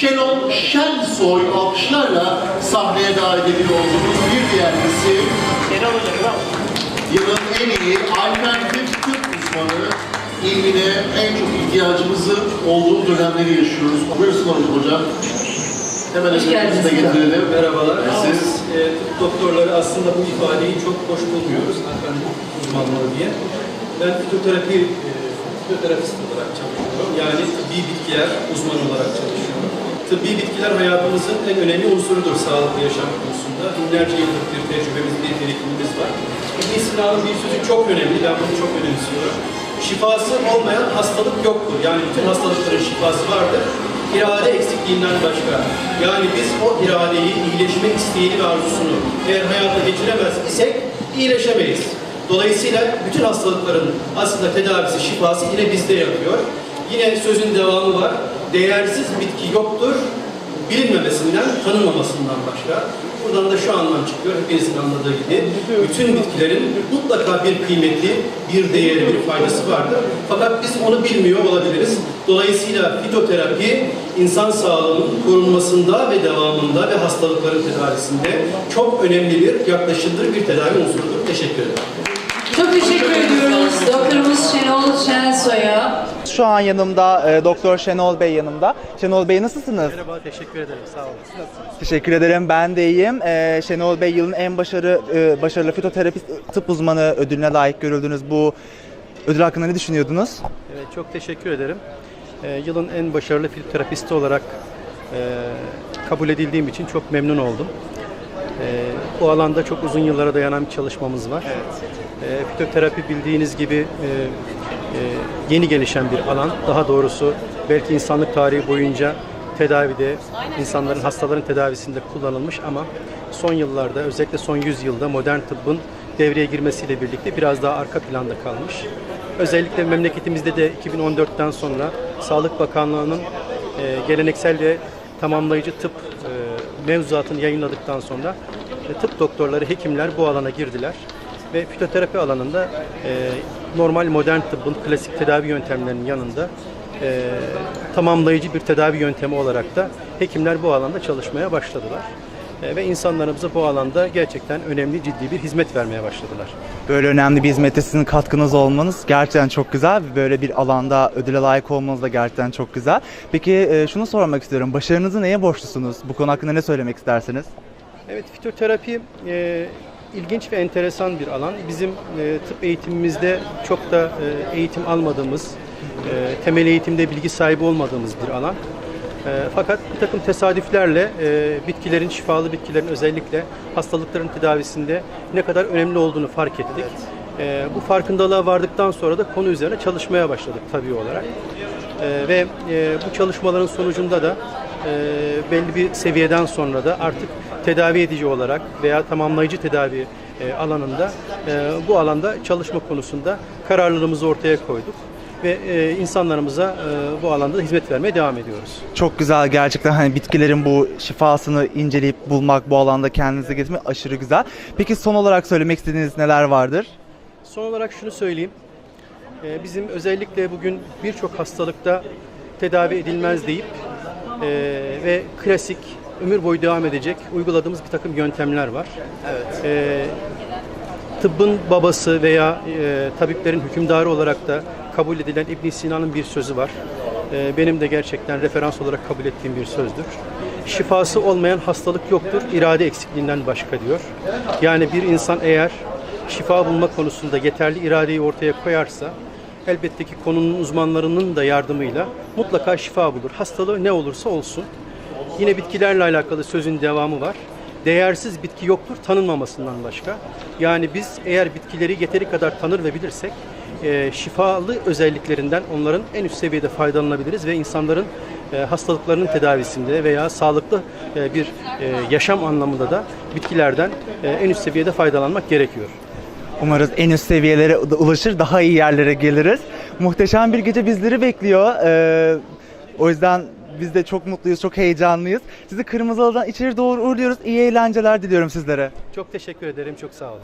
Şenol Şensoy alkışlarla sahneye davet ediyor olduğumuz bir diğer isim yılın en iyi alternatif tıp uzmanı ilmine en çok ihtiyacımızın olduğu dönemleri yaşıyoruz. Buyursunlar hocam. Hemen de geldiniz. getirelim. Merhabalar. Siz e, doktorları aslında bu ifadeyi çok hoş bulmuyoruz. Alternatif uzmanlığı diye. Ben fitoterapi, e, fitoterapist olarak çalışıyorum. Yani tıbbi bitkiler uzmanı olarak çalışıyorum. Tıbbi bitkiler hayatımızın en önemli unsurudur sağlıklı yaşam konusunda. Binlerce yıllık bir tecrübemiz, bir birikimimiz var. İbn Sina'nın bir sözü çok önemli. Ben bunu çok önemsiyorum. Şifası olmayan hastalık yoktur. Yani bütün hastalıkların şifası vardır irade eksikliğinden başka. Yani biz o iradeyi, iyileşmek isteğini ve arzusunu eğer hayata geçiremez isek iyileşemeyiz. Dolayısıyla bütün hastalıkların aslında tedavisi, şifası yine bizde yatıyor. Yine sözün devamı var. Değersiz bitki yoktur, bilinmemesinden, tanınmamasından başka. Buradan da şu anlam çıkıyor, hepinizin anladığı gibi. Bütün bitkilerin mutlaka bir kıymeti, bir değeri, bir faydası vardır. Fakat biz onu bilmiyor olabiliriz. Dolayısıyla fitoterapi, insan sağlığının korunmasında ve devamında ve hastalıkların tedavisinde çok önemli bir, yaklaşılır bir tedavi unsurudur. Teşekkür ederim. Çok teşekkür ediyoruz doktorumuz Şenol Şensoy'a. Şu an yanımda e, Doktor Şenol Bey yanımda. Şenol Bey nasılsınız? Merhaba, teşekkür ederim. Sağ olun. Teşekkür ederim. Ben de iyiyim. E, Şenol Bey yılın en başarı e, başarılı fitoterapist tıp uzmanı ödülüne layık görüldünüz. Bu ödül hakkında ne düşünüyordunuz? Evet, çok teşekkür ederim. Ee, yılın en başarılı fitoterapisti olarak e, kabul edildiğim için çok memnun oldum. Ee, bu alanda çok uzun yıllara dayanan bir çalışmamız var. Ee, fitoterapi bildiğiniz gibi e, e, yeni gelişen bir alan. Daha doğrusu belki insanlık tarihi boyunca tedavide, insanların hastaların tedavisinde kullanılmış ama son yıllarda özellikle son 100 yılda modern tıbbın devreye girmesiyle birlikte biraz daha arka planda kalmış. Özellikle memleketimizde de 2014'ten sonra Sağlık Bakanlığı'nın e, geleneksel ve tamamlayıcı tıp e, mevzuatını yayınladıktan sonra e, tıp doktorları, hekimler bu alana girdiler ve fitoterapi alanında e, normal modern tıbbın klasik tedavi yöntemlerinin yanında e, tamamlayıcı bir tedavi yöntemi olarak da hekimler bu alanda çalışmaya başladılar. E, ve insanlarımıza bu alanda gerçekten önemli, ciddi bir hizmet vermeye başladılar. Böyle önemli bir hizmette sizin katkınız olmanız gerçekten çok güzel. Böyle bir alanda ödüle layık olmanız da gerçekten çok güzel. Peki e, şunu sormak istiyorum. Başarınızı neye borçlusunuz? Bu konu hakkında ne söylemek istersiniz? Evet, fitoterapi e, ilginç ve enteresan bir alan. Bizim e, tıp eğitimimizde çok da e, eğitim almadığımız, e, temel eğitimde bilgi sahibi olmadığımız bir alan. E, fakat bir takım tesadüflerle e, bitkilerin, şifalı bitkilerin özellikle hastalıkların tedavisinde ne kadar önemli olduğunu fark ettik. E, bu farkındalığa vardıktan sonra da konu üzerine çalışmaya başladık tabii olarak. E, ve e, bu çalışmaların sonucunda da e, belli bir seviyeden sonra da artık tedavi edici olarak veya tamamlayıcı tedavi alanında bu alanda çalışma konusunda kararlılığımızı ortaya koyduk ve e, insanlarımıza e, bu alanda hizmet vermeye devam ediyoruz. Çok güzel gerçekten hani bitkilerin bu şifasını inceleyip bulmak, bu alanda kendinize getirmek aşırı güzel. Peki son olarak söylemek istediğiniz neler vardır? Son olarak şunu söyleyeyim. Ee, Bizim özellikle bugün birçok hastalıkta tedavi edilmez deyip e, ve klasik ömür boyu devam edecek uyguladığımız bir takım yöntemler var. Evet. tıbbın babası veya e, tabiplerin hükümdarı olarak da kabul edilen İbn Sina'nın bir sözü var. E, benim de gerçekten referans olarak kabul ettiğim bir sözdür. Şifası olmayan hastalık yoktur, irade eksikliğinden başka diyor. Yani bir insan eğer şifa bulma konusunda yeterli iradeyi ortaya koyarsa elbette ki konunun uzmanlarının da yardımıyla mutlaka şifa bulur. Hastalığı ne olursa olsun. Yine bitkilerle alakalı sözün devamı var. Değersiz bitki yoktur tanınmamasından başka. Yani biz eğer bitkileri yeteri kadar tanır ve bilirsek e, şifalı özelliklerinden onların en üst seviyede faydalanabiliriz ve insanların e, hastalıklarının tedavisinde veya sağlıklı e, bir e, yaşam anlamında da bitkilerden e, en üst seviyede faydalanmak gerekiyor. Umarız en üst seviyelere ulaşır, daha iyi yerlere geliriz. Muhteşem bir gece bizleri bekliyor. Ee, o yüzden biz de çok mutluyuz, çok heyecanlıyız. Sizi Kırmızı Halı'dan içeri doğru uğurluyoruz. İyi eğlenceler diliyorum sizlere. Çok teşekkür ederim, çok sağ olun.